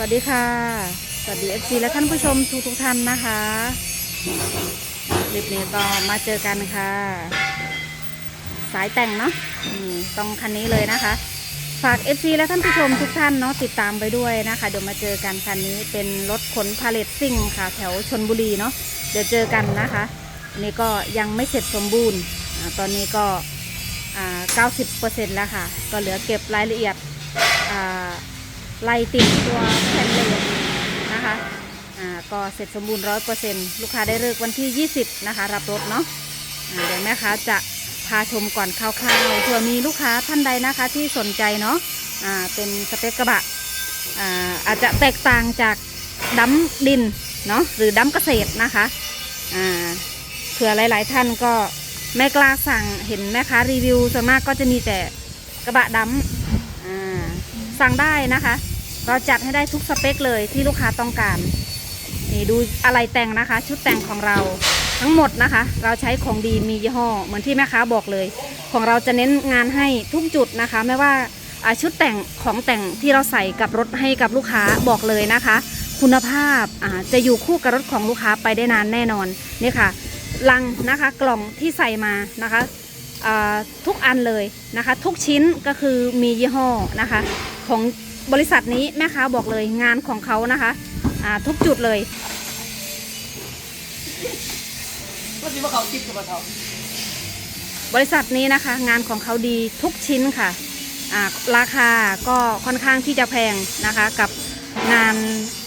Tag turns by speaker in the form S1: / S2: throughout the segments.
S1: วัสดีค่ะ สวัสดีเอฟซีและท่านผู้ชมทุกทุกท่านนะคะคลิปนี้ก็มาเจอกันค่ะ สายแต่งเนาะต้องคันนี้เลยนะคะ ฝาก FC และท่านผู้ชมทุกท่านเนาะติดตามไปด้วยนะคะ เดี๋ยวมาเจอกันคันนี้เป็นรถขนพาเลทซิ่งค่ะ แถวชนบุรีเนาะเดี๋ยวเจอกันนะคะนนี้ก็ยังไม่เสร็จสมบูรณ์ตอนนี้ก็อ่า90%แล้วค่ะ ก็เหลือเก็บรายละเอียดอ่า ไล่ติดตัวแผ่นเหลยนะคะอ่าก็เสร็จสมบูรณ์100%ลูกค้าได้เลิกวันที่ 20 นะคะ รับรถเนาะอ่าเดี๋ยวแม่ค้าจะพาชมก่อนคร่าวๆเผื่อมีลูกค้าท่านใดนะคะที่สนใจเนาะอ่าเป็นสเปคกระบะอ่าอาจจะแตกต่างจากดัมดินเนาะหรือดัมเกษตรนะคะอ่าเผื่อหลาย ๆ ท่านก็ไม่กล้าสั่งเห็นแม่ค้ารีวิวส่วนมากก็จะมีแต่กระบะดัมอ่าสั่งได้นะคะ เราจัดให้ได้ทุกสเปคเลยที่ลูกค้าต้องการ นี่ดูอะไรแต่งนะคะ ชุดแต่งของเราทั้งหมดนะคะ เราใช้ของดีมียี่ห้อ เหมือนที่แม่ค้าบอกเลย ของเราจะเน้นงานให้ทุกจุดนะคะ ไม่ว่าชุดแต่งของแต่งที่เราใส่กับรถให้กับลูกค้าบอกเลยนะคะ คุณภาพจะอยู่คู่กับรถของลูกค้าไปได้นานแน่นอนนี่ค่ะลังนะคะกล่องที่ใส่มานะคะทุกอันเลยนะคะ ทุกชิ้นก็คือมียี่ห้อนะคะของ บริษัทนี้แม่ค้าบอกเลยงานของเขานะคะอ่าทุกจุดเลย
S2: ก็สิว่าเขาคิดกับเขา
S1: บริษัทนี้นะคะ งานของเขาดีทุกชิ้นค่ะอ่าราคาก็ค่อนข้างที่จะแพงนะคะกับงาน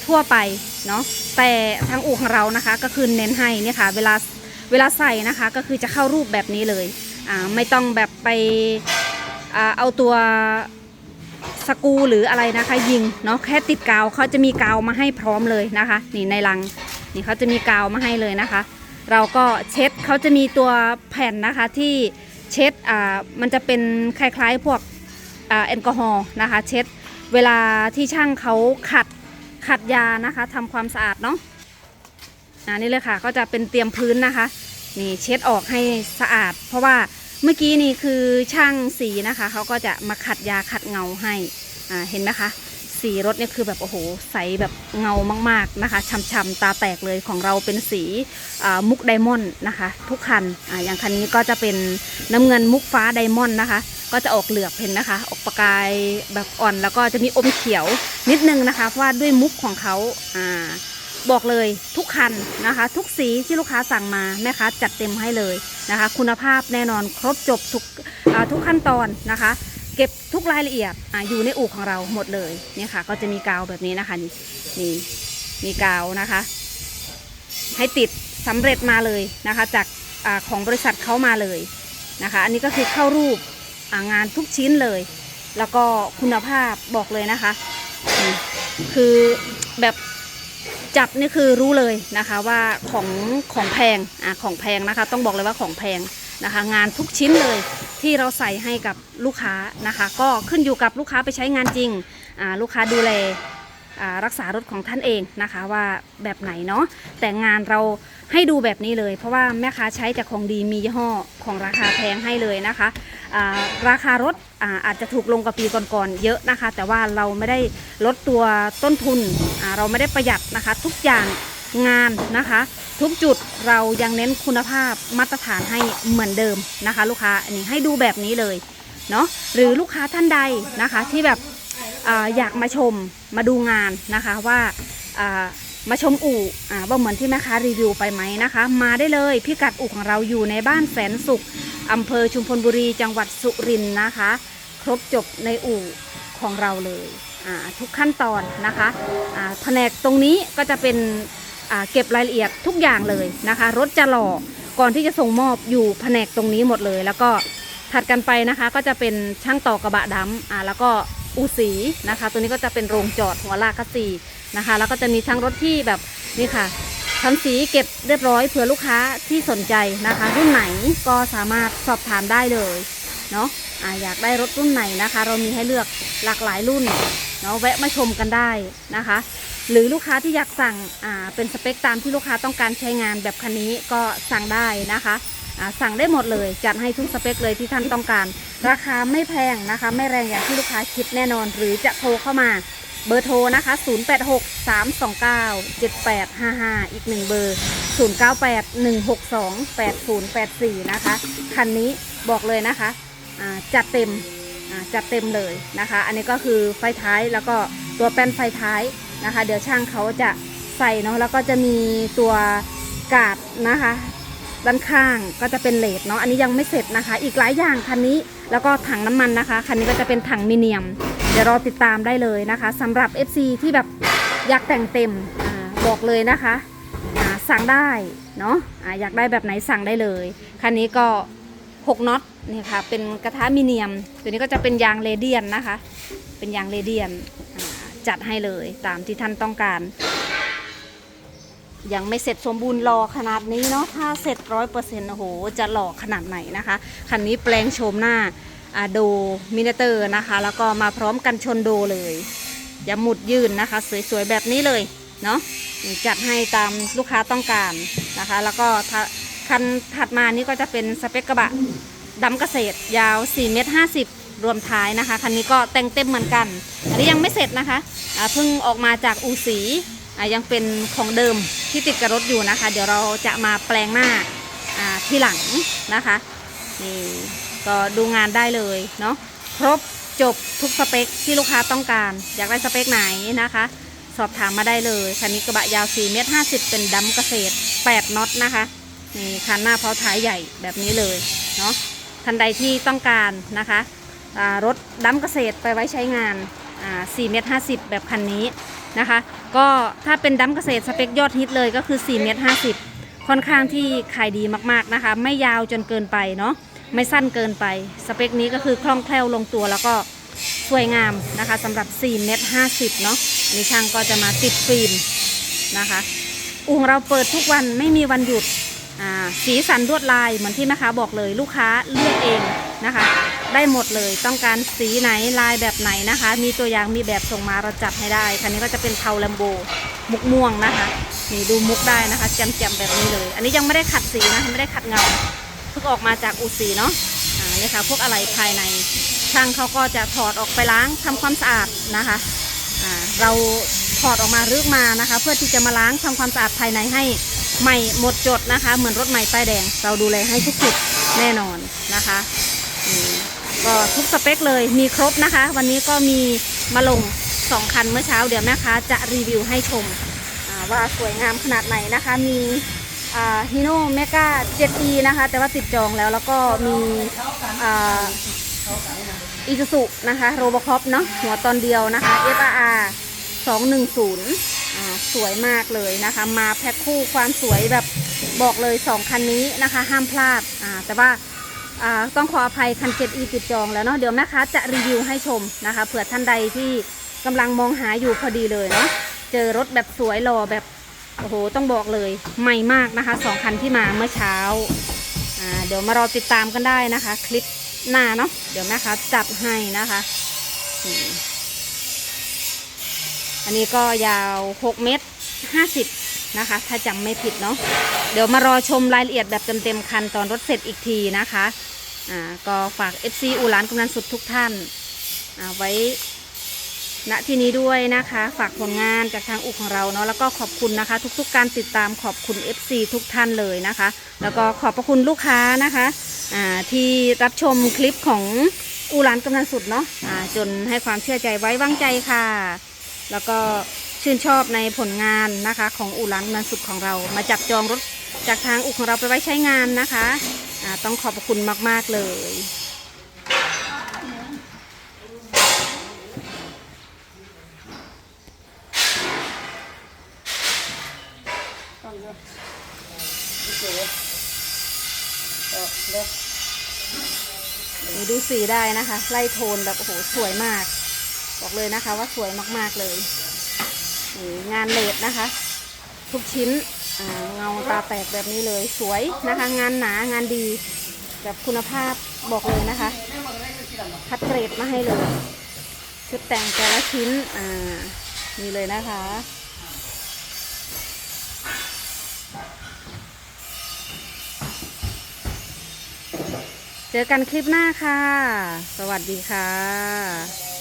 S1: ทั่วไปเนาะแต่ทางอู่ของเรานะคะก็คือเน้นให้นี่ค่ะเวลาเวลาใส่นะคะก็คือจะเข้ารูปแบบนี้เลยอ่าไม่ต้องแบบไปอ่าเอาตัว สกูหรืออะไรนะคะ ยิงเนาะแค่ติดกาวเขาจะมีกาวมาให้พร้อมเลยนะคะ นี่ในลังนี่เขาจะมีกาวมาให้เลยนะคะ เราก็เช็ดเขาจะมีตัวแผ่นนะคะที่เช็ดอ่ามันจะเป็นคล้ายๆพวกอ่าแอลกอฮอล์นะคะ เช็ดเวลาที่ช่างเขาขัดขัดยานะคะทำความสะอาดเนาะอ่านี่เลยค่ะก็จะเป็นเตรียมพื้นนะคะนี่เช็ดออกให้สะอาด เพราะว่า เมื่อกี้นี่คือช่างสีนะคะเขาก็จะมาขัดยาขัดเงาให้อ่าเห็นไหมคะสีรถเนี่ยคือแบบโอ้โหใสแบบเงามากๆนะคะช่ำๆตาแตกเลยของเราเป็นสีมุกไดมอนด์นะคะ ทุกคันออย่างคันนี้ก็จะเป็นน้ำเงินมุกฟ้าไดมอนด์นะคะ ก็จะออกเหลือบเห็นนะคะ ออกประกายแบบอ่อนแล้วก็จะมีอมเขียวนิดนึงนะคะเพราะว่าด้วยมุกของเขาอ่า บอกเลยทุกคันนะคะ ทุกสีที่ลูกค้าสั่งมาแม่ค้าจัดเต็มให้เลยนะคะ คุณภาพแน่นอนครบจบทุกทุกขั้นตอนนะคะ เก็บทุกรายละเอียดออยู่ในอู่ของเราหมดเลยเนี่ยค่ะ ก็จะมีกาวแบบนี้นะคะนี่นี่มีกาวนะคะ ให้ติดสำเร็จมาเลยนะคะ จากอของบริษัทเขามาเลยนะคะ อันนี้ก็คือเข้ารูปงานทุกชิ้นเลย แล้วก็คุณภาพบอกเลยนะคะ คือแบบ จับนี่คือรู้เลยนะคะว่าของของแพงอ่าของแพงนะคะ ต้องบอกเลยว่าของแพงนะคะ งานทุกชิ้นเลยที่เราใส่ให้กับลูกค้านะคะ ก็ขึ้นอยู่กับลูกค้าไปใช้งานจริงอ่าลูกค้าดูแล รักษารถของท่านเองนะคะว่าแบบไหนเนาะแต่งานเราให้ดูแบบนี้เลย เพราะว่าแม่ค้าใช้จากของดีมียี่ห้อของราคาแพงให้เลยนะคะราคารถอาอาจจะถูกลงกว่าปีก่อนๆเยอะนะคะ แต่ว่าเราไม่ได้ลดตัวต้นทุนเราไม่ได้ประหยัดนะคะ ทุกอย่างงานนะคะ ทุกจุดเรายังเน้นคุณภาพมาตรฐานให้เหมือนเดิมนะคะ ลูกค้าอันนี้ให้ดูแบบนี้เลยเนาะหรือลูกค้าท่านใดนะคะที่แบบ อยากมาชมมาดูงานนะคะว่ามาชมอู่ว่าเหมือนที่แม่ค้ารีวิวไปไหมนะคะ มาได้เลยพิกัดอู่ของเราอยู่ในบ้านแสนสุขอำเภอชุมพลบุรีจังหวัดสุรินทร์นะคะ ครบจบในอู่ของเราเลยทุกขั้นตอนนะคะแผนกตรงนี้ก็จะเป็นเก็บรายละเอียดทุกอย่างเลยนะคะ รถจะหล่อก่อนที่จะส่งมอบอยู่แผนกตรงนี้หมดเลย แล้วก็ถัดกันไปนะคะก็จะเป็นช่างต่อกระบะดำอ่าแล้วก็ อูสีนะคะ ตัวนี้ก็จะเป็นโรงจอดหัวลากคัสซีนะคะ แล้วก็จะมีทั้งรถที่แบบนี่ค่ะทำสีเก็บเรียบร้อยเผื่อลูกค้าที่สนใจนะคะ รุ่นไหนก็สามารถสอบถามได้เลยเนาะอ่าอยากได้รถรุ่นไหนนะคะ เรามีให้เลือกหลากหลายรุ่นเนาะแวะมาชมกันได้นะคะ หรือลูกค้าที่อยากสั่งเป็นสเปคตามที่ลูกค้าต้องการใช้งานแบบคันนี้ก็สั่งได้นะคะ สั่งได้หมดเลย จัดให้ทุกสเปคเลยที่ท่านต้องการ ราคาไม่แพงนะคะ ไม่แรงอย่างที่ลูกค้าคิดแน่นอน หรือจะโทรเข้ามาเบอร์โทรนะคะ 086 329 7855 อีกหนึ่งเบอร์ 098 162 8084 นะคะ คันนี้บอกเลยนะคะจัดเต็มจัดเต็มเลยนะคะ อันนี้ก็คือไฟท้ายแล้วก็ตัวแป้นไฟท้ายนะคะ เดี๋ยวช่างเขาจะใส่เนาะแล้วก็จะมีตัวกาดนะคะ ด้านข้างก็จะเป็นเลดเนาะอันนี้ยังไม่เสร็จนะคะ อีกหลายอย่างคันนี้แล้วก็ถังน้ำมันนะคะคันนี้ก็จะเป็นถังมิเนียม เดี๋ยวรอติดตามได้เลยนะคะสำหรับ FC ที่แบบอยากแต่งเต็มอบอกเลยนะคะสั่งได้เนาะอ่าอยากได้แบบไหนสั่งได้เลยคันนี้ก็ 6น็อตนี่ค่ะเป็นกระทะมิเนียม ตัวนี้ก็จะเป็นยางเรเดียนนะคะ เป็นยางเรเดียนจัดให้เลยตามที่ท่านต้องการ ยังไม่เสร็จสมบูรณ์รอขนาดนี้เนาะถ้าเสร็จร้อยเปอร์เซ็นต์โอ้โห จะหล่อขนาดไหนนะคะ คันนี้แปลงโฉมหน้าอะโดมินเตอร์นะคะ แล้วก็มาพร้อมกันชนโดเลยอย่าหมุดยืนนะคะ สวยๆแบบนี้เลยเนาะจัดให้ตามลูกค้าต้องการนะคะ แล้วก็คันถัดมานี่ก็จะเป็นสเปคกระบะดำเกษตรยาว4เมตร50 รวมท้ายนะคะ คันนี้ก็แต่งเต็มเหมือนกัน อันนี้ยังไม่เสร็จนะคะเพิ่งออกมาจากอูสี ยังเป็นของเดิมที่ติดกับรถอยู่นะคะ เดี๋ยวเราจะมาแปลงหน้าที่หลังนะคะนี่ก็ดูงานได้เลยเนาะครบจบทุกสเปคที่ลูกค้าต้องการ อยากได้สเปคไหนนะคะ สอบถามมาได้เลยคันนี้กระบะยาว4เมตร50 เป็นดัมเกษตร 8น็อตนะคะนี่คันหน้าเพาท้ายใหญ่แบบนี้เลยเนาะทันใดที่ต้องการนะคะรถดัมเกษตรไปไว้ใช้งาน4เมตร50 แบบคันนี้นะคะ ก็ถ้าเป็นดัมเกษตรสเปคยอดฮิตเลยก็คือ4เมตร50 ค่อนข้างที่ขายดีมากๆนะคะ ไม่ยาวจนเกินไปเนาะไม่สั้นเกินไป สเปคนี้ก็คือคล่องแคล่วลงตัวแล้วก็สวยงามนะคะสำหรับ4เมตร50เนาะนนี้ช่างก็จะมาติดฟิล์มนะคะอู่ของเราเปิดทุกวันไม่มีวันหยุดอ่าสีสันลวดลายเหมือนที่แม่ค้าบอกเลยลูกค้าเลือกเองนะคะ ได้หมดเลย ต้องการสีไหนลายแบบไหนนะคะ มีตัวอย่างมีแบบส่งมาเราจัดให้ได้ คันนี้ก็จะเป็นเทาแลมโบมุกม่วงนะคะนี่ดูมุกได้นะคะแจ่มๆแบบนี้เลย อันนี้ยังไม่ได้ขัดสีนะไม่ได้ขัดเงาเพิ่งออกมาจากอูสีเนาะอ่านี่ค่ะพวกอะไรภายในช่างเขาก็จะถอดออกไปล้างทำความสะอาดนะคะอ่าเราถอดออกมารื้อมานะคะ เพื่อที่จะมาล้างทำความสะอาดภายในให้ใหม่หมดจดนะคะ เหมือนรถใหม่ป้ายแดง เราดูแลให้ทุกจุดแน่นอนนะคะอืม ก็ทุกสเปคเลยมีครบนะคะ วันนี้ก็มีมาลงสองคันเมื่อเช้าเดี๋ยวแม่ค้าจะรีวิวให้ชมว่าสวยงามขนาดไหนนะคะ มีฮิโน่เมกา 7e นะคะ แต่ว่าติดจองแล้วแล้วก็มีอีซูซุนะคะโรบอคอปเนาะหัวตอนเดียวนะคะ FRR 210อ่าสวยมากเลยนะคะ มาแพ็คคู่ความสวยแบบบอกเลย 2 คันนี้นะคะ ห้ามพลาดแต่ว่า ต้องขออภัยคันเจ็ดอีติดจองแล้วเนาะเดี๋ยวแม่ค้าจะรีวิวให้ชมนะคะเผื่อท่านใดที่กำลังมองหาอยู่พอดีเลยเนาะเจอรถแบบสวยหล่อแบบโอ้โหต้องบอกเลยใหม่มากนะคะสองคันที่มาเมื่อเช้าเดี๋ยวมารอติดตามกันได้นะคะ คลิปหน้าเนาะเดี๋ยวแม่ค้าจัดให้นะคะอันนี้ก็ยาว 6 เมตร 50 นะคะ ถ้าจำไม่ผิดเนาะเดี๋ยวมารอชมรายละเอียดแบบเต็มๆคันตอนรถเสร็จอีกทีนะคะอ่าก็ฝาก FC อูหลานกำนันสุดทุกท่านอ่าไว้ณที่นี้ด้วยนะคะ ฝากผลงานจากทางอูของเราเนาะแล้วก็ขอบคุณนะคะ ทุกๆการติดตามขอบคุณ FC ทุกท่านเลยนะคะ แล้วก็ขอบพระคุณลูกค้านะคะอ่าที่รับชมคลิปของอูหลานกำนันสุดเนาะอ่าจนให้ความเชื่อใจไว้วางใจค่ะ แล้วก็ ชื่นชอบในผลงานนะคะของอู่ร้านมันสุดของเรา มาจับจองรถจากทางอู่ของเราไปไว้ใช้งานนะคะอ่าต้องขอบคุณมาก ๆ เลย
S2: ต้องเยอะโอเคเออเดี๋ยว
S1: นี่ดูสีได้นะคะ ไล่โทนแบบโอ้โหสวยมาก บอกเลยนะคะว่าสวยมาก ๆ เลย งานเลดนะคะ ทุกชิ้นเงาตาแตกแบบนี้เลยสวยนะคะ งานหนางานดีแบบคุณภาพบอกเลยนะคะ คัดเกรดมาให้เลย ชุดแต่งแต่ละชิ้นอ่านี่เลยนะคะเจอกันคลิปหน้าค่ะ สวัสดีค่ะ